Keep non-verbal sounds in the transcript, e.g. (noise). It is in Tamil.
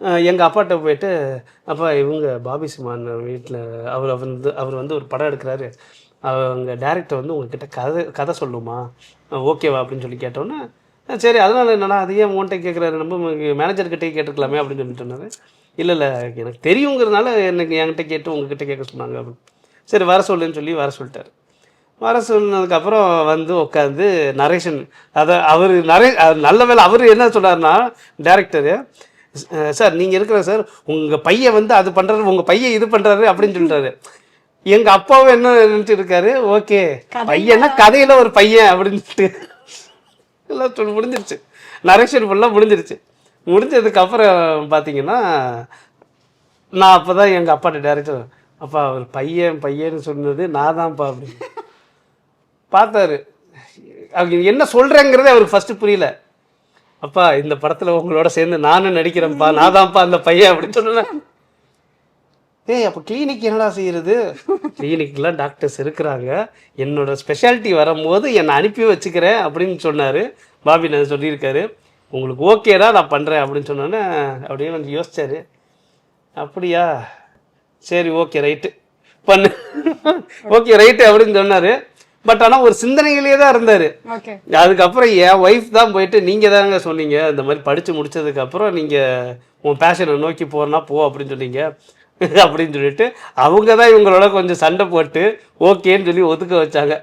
எங்கள் அப்பாட்ட போயிட்டு அப்பா இவங்க பாபி சிமான் வீட்டில் அவர் அவர் வந்து அவர் வந்து ஒரு படம் எடுக்கிறாரு. அவங்க டேரக்டர் வந்து உங்ககிட்ட கதை கதை சொல்லுமா? ஓகேவா? அப்படின்னு சொல்லி கேட்டோன்னே சரி அதனால் என்னடா அதையே உன்கிட்ட கேட்குறாரு நம்ம மேனேஜர்கிட்டே கேட்டுருக்கலாமே அப்படின்னு சொல்லிட்டு சொன்னார். இல்லை இல்லை எனக்கு தெரியுங்கிறதுனால எனக்கு என்கிட்ட கேட்டு உங்ககிட்ட கேட்க சொன்னாங்க அப்படின்னு. சரி வர சொல்லுன்னு சொல்லி வர சொல்லிட்டார். வர சொன்னதுக்கப்புறம் வந்து உட்காந்து நரேஷன் அதை அவர் நரே நல்ல வேலை அவர் என்ன சொல்றாருன்னா டேரக்டரு சார் நீங்கள் இருக்கிற சார் உங்கள் பையன் வந்து அது பண்ணுறாரு உங்கள் பையன் இது பண்ணுறாரு அப்படின்னு சொல்லிட்டாரு எங்கள் அப்பாவும் என்ன நினச்சிட்டு இருக்காரு ஓகே பையனா கதையில் ஒரு பையன் அப்படின்னு சொல்லிட்டு. எல்லாம் முடிஞ்சிருச்சு. நரேஷன் ஃபுல்லாக முடிஞ்சிருச்சு. முடிஞ்சதுக்கப்புறம் பார்த்தீங்கன்னா நான் அப்போ தான் எங்கள் அப்பாட்ட டேரக்டர் அப்பா அவர் பையன் பையன்னு சொன்னது நான் தான்ப்பா அப்படின்னு. பார்த்தாரு. அவங்க என்ன சொல்கிறேங்கிறதே அவருக்கு ஃபஸ்ட்டு புரியல. அப்பா இந்த படத்தில் உங்களோட சேர்ந்து நானும் நடிக்கிறேன்ப்பா நான் தான்ப்பா அந்த பையன் அப்படின்னு சொன்னேன் ஏய் அப்போ கிளினிக் என்னடா செய்யறது? கிளினிக்லாம் டாக்டர்ஸ் இருக்கிறாங்க. என்னோட ஸ்பெஷாலிட்டி வரும்போது என்னை அனுப்பி வச்சுக்கிறேன் அப்படின்னு சொன்னார். பாபி நான் சொல்லியிருக்காரு. உங்களுக்கு ஓகேடா நான் பண்ணுறேன் அப்படின்னு சொன்னோன்னே அப்படியே கொஞ்சம் யோசிச்சாரு. அப்படியா? சரி ஓகே ரைட்டு பண்ணு. (laughs) ஓகே ரைட்டு அப்படின்னு சொன்னார். பட் ஆனால் ஒரு சிந்தனையிலேயே தான் இருந்தார். அதுக்கப்புறம் என் ஒய்ஃப் தான் போயிட்டு நீங்கள் தாங்க சொன்னீங்க. இந்த மாதிரி படித்து முடிச்சதுக்கப்புறம் நீங்கள் உன் பேஷனை நோக்கி போறனா போ அப்படின்னு சொன்னீங்க. (laughs) அப்படின்னு சொல்லிட்டு அவங்க தான் இவங்களோட கொஞ்சம் சண்டை போட்டு ஓகேன்னு சொல்லி ஒதுக்க வச்சாங்க.